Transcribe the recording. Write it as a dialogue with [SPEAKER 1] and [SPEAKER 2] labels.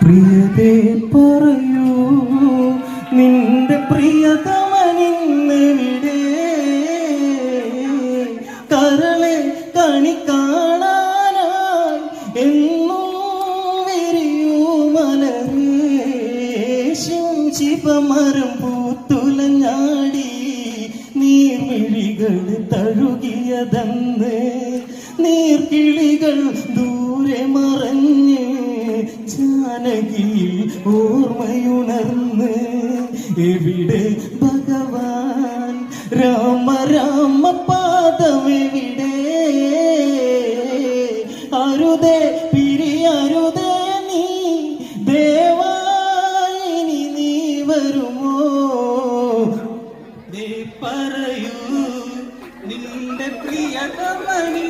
[SPEAKER 1] പ്രിയതേ പറയൂ നിന്റെ പ്രിയതമനിന്നെവിടെ കരളെ കണി കാണാനായി എന്നും വിരിയൂ മലരേശം ശിവമരം പൂത്തുലഞ്ഞാടി നീർമിഴികൾ തഴുകിയതന്ന്. നീർക്കിളികൾ ദൂരെ മറഞ്ഞ് കനകിൽ ഓർമ്മയുണർന്ന് എവിടെ ഭഗവാൻ? രാമ രാമ പാദമെവിടെ? അരുതേ പിരിയരുതേ നീ. ദേവായി നീ വരുമോ? നീ പറയൂ നിന്റെ പ്രിയ കമണി